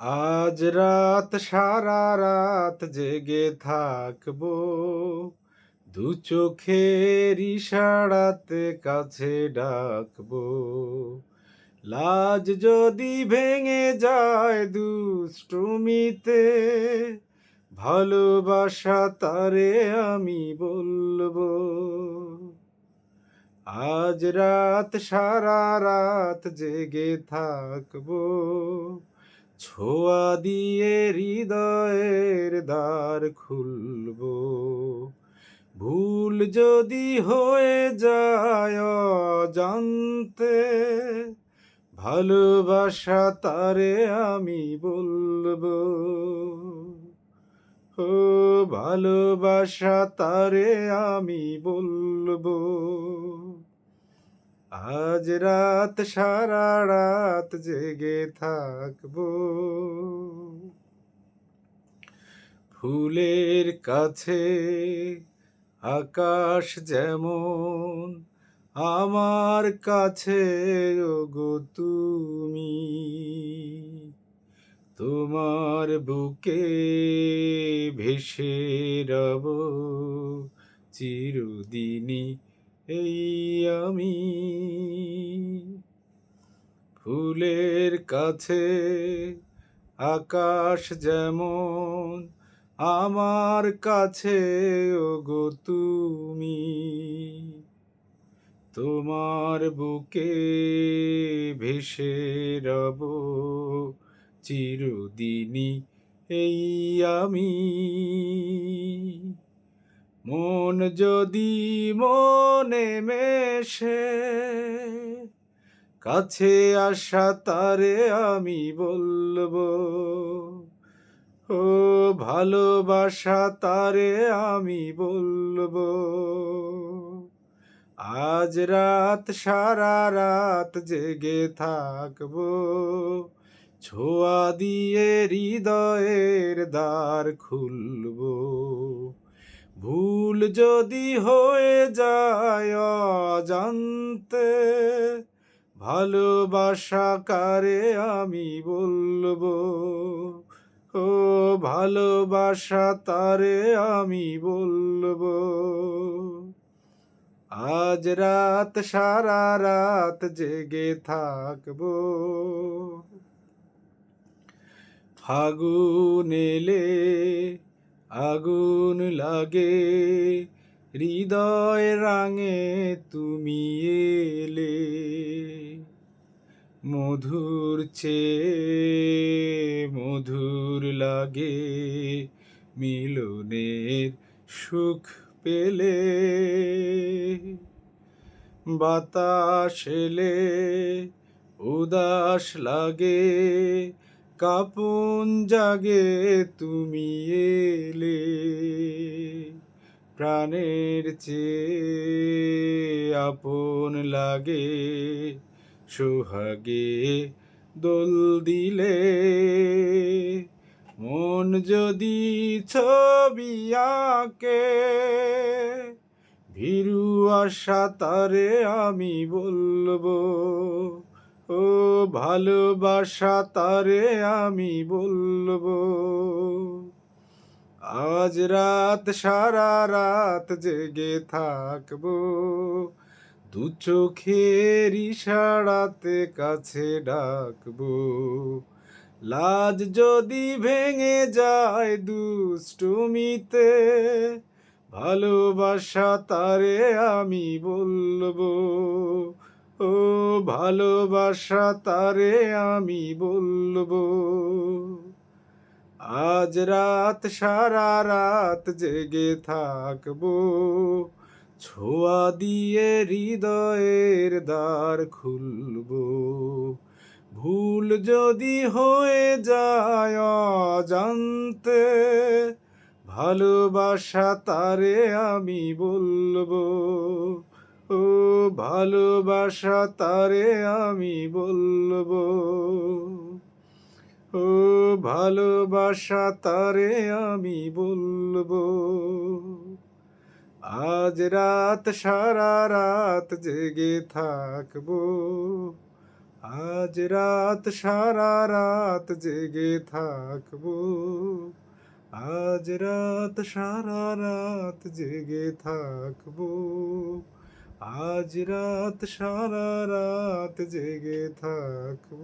আজ রাত, সারা রাত জেগে থাকব। দু চোখের ইশারাতে কাছে ডাকবো। লাজ যদি ভেঙে যায় দুষ্টুমিতে, ভালোবাসা তারে আমি বলব। আজ রাত, সারা রাত জেগে থাকব। ছোঁয়া দিয়ে হৃদয়ের দ্বার খুলব। ভুল যদি হয়ে যায় জানতে ভালোবাসা তারে আমি বলব। ও, ভালোবাসা তারে আমি বলব। আজ রাত, সারা রাত জেগে থাকব। ফুলের কাছে আকাশ যেমন, আমার কাছে গো তুমি। তোমার বুকে ভেসে রব, চিরদিনই এই আমি ফুলের কাছে আকাশ যেমন আমার কাছে গো তুমি তোমার বুকে ভেসে রব চিরদিনই, এই আমি মন যদি মনে মেশে, কাছে আসা তারে আমি বলব, ও ভালোবাসা তারে আমি বলব। আজ রাত, সারা রাত জেগে থাকব, ছোঁয়া দিয়ে হৃদয়ের দ্বার খুলবো। ভুল যদি হয়ে যায় জানতে ভালোবাসা কারে আমি বলব? ও ভালোবাসা তারে আমি বলব? আজ রাত, সারা রাত জেগে থাকব। ফাগুন এলে আগুন লাগে, হৃদয় রাঙে তুমি এলে। মধুর চেয়ে মধুর লাগে, মিলনের সুখ পেলে। বাতাস এলে, উদাস লাগে কাপন জাগে তুমি এলে প্রাণের চেয়ে আপন লাগে, সোহাগে দোল দিলে। মন যদি ছবি আঁকে, ভীরু আশা তারে আমি বলব ও ভালোবাসা তারে আমি বলব। আজ রাত, সারা রাত জেগে থাকব। দু চোখের ইশারাতে কাছে ডাকবো। লাজ যদি ভেঙে যায় দুষ্টুমিতে, ভালোবাসা তারে আমি বলব। ও ভালোবাসা তারে আমি বলব। আজ রাত, সারা রাত জেগে থাকব। ছোঁয়া দিয়ে হৃদয়ের দ্বার খুলবো। ভুল যদি হয়ে যায় জানতে ভালোবাসা তারে আমি বলব। ও ভালোবাসা তারে আমি বলব। ও ভালোবাসা তারে আমি বলব। আজ রাত, সারা রাত জেগে থাকব। আজ রাত, সারা রাত জেগে থাকব। আজ রাত, সারা রাত জেগে থাকব। আজ রাত সারা রাত জেগে থাকব।